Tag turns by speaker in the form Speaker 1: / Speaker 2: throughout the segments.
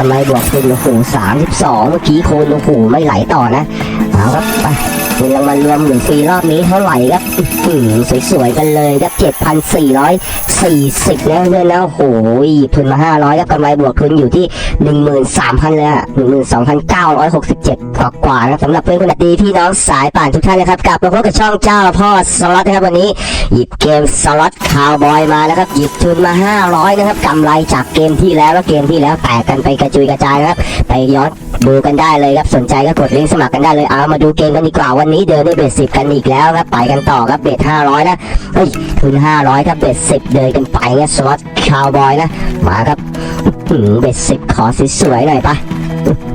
Speaker 1: ทำไมบวกคุณโอ้โหสามสิบสองเมื่อกี้คูณโอ้โหไม่ไหลต่อนะเอาครับไป เงินรางวัลรวมหนึ่งฟรีรอบนี้เท่าไหร่ครับอือหือสวยๆกันเลยครับเจ็ดพันสี่ร้อยสี่สิบนะเพื่อนนะโอ้โหทุนมาห้าร้อยครับกำไรบวกทุนอยู่ที่หนึ่งหมื่นสามพันเลยอะหนึ่งหมื่นสองพันเก้าร้อยหกสิบเจ็ดกว่าๆนะสำหรับเพื่อนคนดีพี่น้องสายป่านทุกท่านนะครับกลับมาพบกับช่องเจ้าพ่อสล็อตนะครับวันนี้หยิบเกมสล็อตคาวบอยมานะครับหยิบทุนมา500นะครับกำไรจากเกมที่แล้วแล้วเกมที่แล้วแตกกันไปกระจุยกระจายนะครับไปย้อนดูกันได้เลยครับสนใจก็กดลิงก์สมัครกันได้เลยเอามาดูเกมกันดีกว่าวันนี้เดินด้เบ็ดสิบกันอีกแล้วครับไปกันต่อครับเบ็ดห้าร้อยนะเฮ้ยทุน500ครับเบ็ดสิบเดินกันไปเนี่ยสวอตชาวบอยนะมาครับหือเบ็ดสิบขอสวยๆหน่อยปะ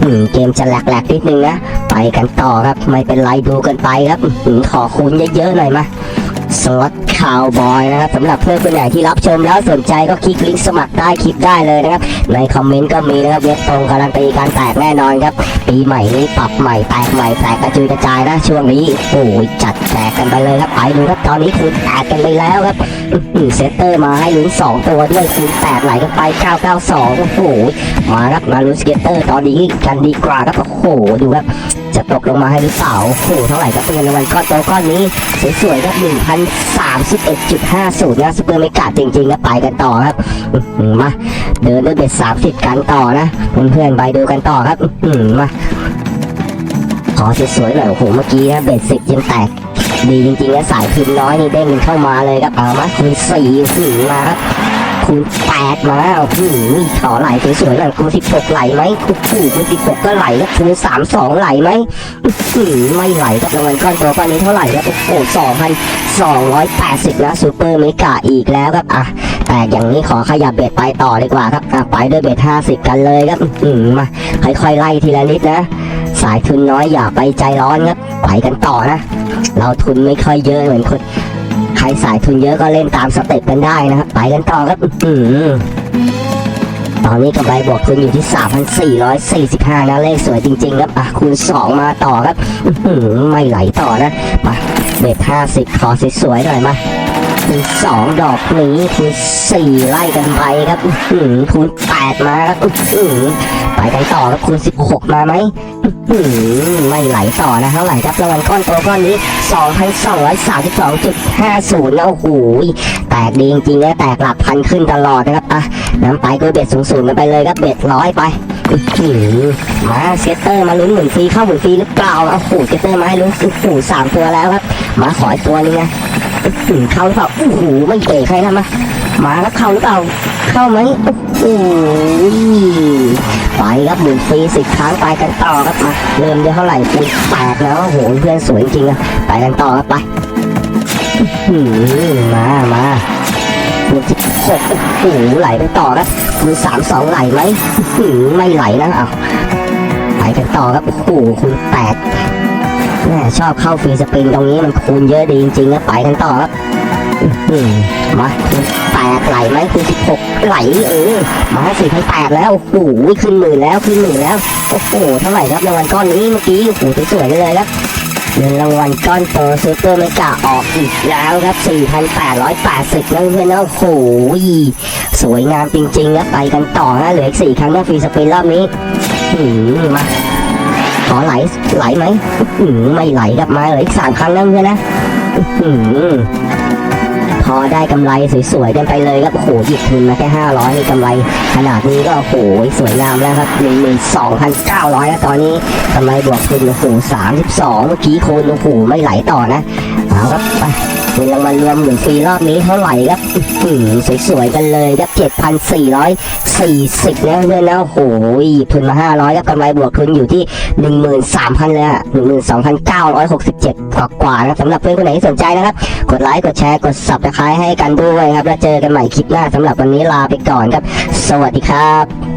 Speaker 1: หือเกมจะแหลกๆนิดนึงนะ ไปกันต่อครับ ไม่เป็นไรดูกันไปครับขอคูณเยอะๆหน่อยมา สล็อตคาวบอยนะครับสำหรับเพื่อนคนไหนที่รับชมแล้วสนใจก็คลิกลิงก์สมัครได้คลิปได้เลยนะครับ ในคอมเมนต์ก็มีนะครับเว็บตรงการันตีการแตกแน่นอนครับ ปีใหม่นี้ปรับใหม่แตกใหม่แตกกระจุยกระจายนะช่วงนี้โอ้ยจัดแตกกันไปเลยครับไปดูครับตอนนี้คูณแตกกันไปแล้วครับเซตเตอร์มาให้ลุ้นสองตัวด้วยคูณแตกไหลกันไป 992 โอ้โหมาครับมาลุ้นสเก็ตเตอร์ตอนนี้กันดีกว่าครับโอ้โหดูครับ จะตกลงมาให้หรือเปล่าโอ้โหเท่าไหร่ครับเป็นเงินรางวัลก้อนโตก้อนนี้ สวยๆครับ1,031.50นะซูเปอร์เมกาจริงๆนะไปกันต่อครับมาเดินด้วยเบ็ด30 กันต่อนะเพื่อนๆไปดูกันต่อครับมาขอสวยๆหน่อยโอ้โหเมื่อกี้นะเบ็ดสิบยังแตก ดีจริงๆนะสายคืนน้อยนี่เด้งมันเข้ามาเลยครับเอามาคูณสี่หือมาครับคูณแปดมาโอ้โหขอไหลสวยๆหน่อยคูณสิบหกไหลไหมโอ้โหคูณสิบหกก็ไหลแล้วคูณสามสองไหลไหมอื้อหือไม่ไหลกับรางวัลก้อนโตก้อนนี้เท่าไหร่ครับโอ้สองพันสองร้อยแปดสิบนะซูเปอร์เมกาอีกแล้วครับอะแต่อย่างนี้ขอขยับเบ็ดไปต่อดีกว่าครับอะไปด้วยเบ็ดห้าสิบกันเลยครับอื้อมาค่อยๆไล่ทีละนิดนะ สายทุนน้อยอย่าไปใจร้อนครับไปกันต่อนะ เราทุนไม่ค่อยเยอะเหมือนคนใครสายทุนเยอะก็เล่นตามสเต็ปกันได้นะครับไปกันต่อครับอื้อหือตอนนี้กำไรบวกทุนอยู่ที่ 3,445 นะเลขสวยจริง ๆ ครับอะคูณ 2 มาต่อครับอื้อหือไม่ไหลต่อนะมาเบ็ดห้าสิบขอสวยๆหน่อยมาคูณสองดอกนี้คูณสี่ไล่กันไปครับอื้อหือคูณ แปดมาครับอื้อหือไปกันต่อครับคูณสิบหกมาไหมอื้อไม่ไหลต่อนะเท่าไหร่ครับรางวัลก้อนโตก้อนนี้สองพันสองร้อยสามสิบสองจุดห้าศูนย์นะโอ้โหแตกดีจริงๆนะแตกหลักพันขึ้นตลอดนะครับอะน้ำไปก็เบ็ดสูงๆกันไปเลยครับเบ็ดร้อยไปอือมาเซตเตอร์มาลุ้นหมุนฟรีเข้าหมุนฟรีหรือเปล่าโอ้โหเซตเตอร์มาให้ลุ้นโอ้โหสามตัวแล้วครับมาขออีกตัวนึงนะอือเข้าหรือเปล่าโอ้โหไม่เตะใครนะมามาแล้วเข้าหรือเปล่าเข้าไหมโอ้โห ไปครับหมุนฟรีสิบครั้งไปกันต่อครับมาเริ่มได้เท่าไหร่คูณแปดแล้วโอ้โหเพื่อนสวยจริงอะไปกันต่อครับไปหือมามาคูณสิบหกโอ้โหไหลไปต่อครับคูณสามสองไหลไหมไม่ไหลนะเอาไปกันต่อครับโอ้โหคูณแปดแม่ชอบเข้าฟรีสปริงตรงนี้มันคูณเยอะดีจริงๆนะไปกันต่อครับ มาแปดไหลไหมคูณสิบหกไหลเออมาสี่พันแปดแล้วโอ้โหขึ้นหมื่นแล้วขึ้นหมื่นแล้วโอ้โหเท่าไหร่ครับรางวัลก้อนนี้เมื่อกี้โอ้โหสวยๆเลยครับเงินรางวัลก้อนโตซูเปอร์เมกาออกอีกแล้วครับ 4,880แล้วเพื่อนๆโอ้โหสวยงามจริงๆครับไปกันต่อนะเหลืออีกสี่ครั้งนะฟรีสปินรอบนี้หืมมาขอไหลไหลไหมหืมไม่ไหลกลับมาเหลืออีกสามครั้งแล้วเพื่อนนะหืม พอได้กำไรสวยๆกันไปเลยครับโอ้โหหยิบทุนมาแค่ห้าร้อยกำไร ขนาดนี้ก็โอ้โหสวยงามแล้วครับหนึ่งหมื่นสองพันเก้าร้อยแล้วตอนนี้กำไรบวกทุนโอ้โหสามสิบสองเมื่อกี้คูณโอ้โหไม่ไหลต่อนะเอาครับไป เงินรางวัลรวมหนึ่งฟรีรอบนี้เท่าไหร่ครับอื้อสวยๆกันเลยครับเจ็ดพันสี่ร้อยสี่สิบนะเพื่อนนะโอ้โหหยิบทุนมาห้าร้อยครับกำไรบวกทุนอยู่ที่หนึ่งหมื่นสามพันเลยอะหนึ่งหมื่นสองพันเก้าร้อยหกสิบเจ็ดกว่าๆนะสำหรับเพื่อนคนไหนที่สนใจนะครับ กดไลค์กดแชร์กดสับตะไคร้ให้กันด้วยครับ แล้วเจอกันใหม่คลิปหน้าสำหรับวันนี้ลาไปก่อนครับ สวัสดีครับ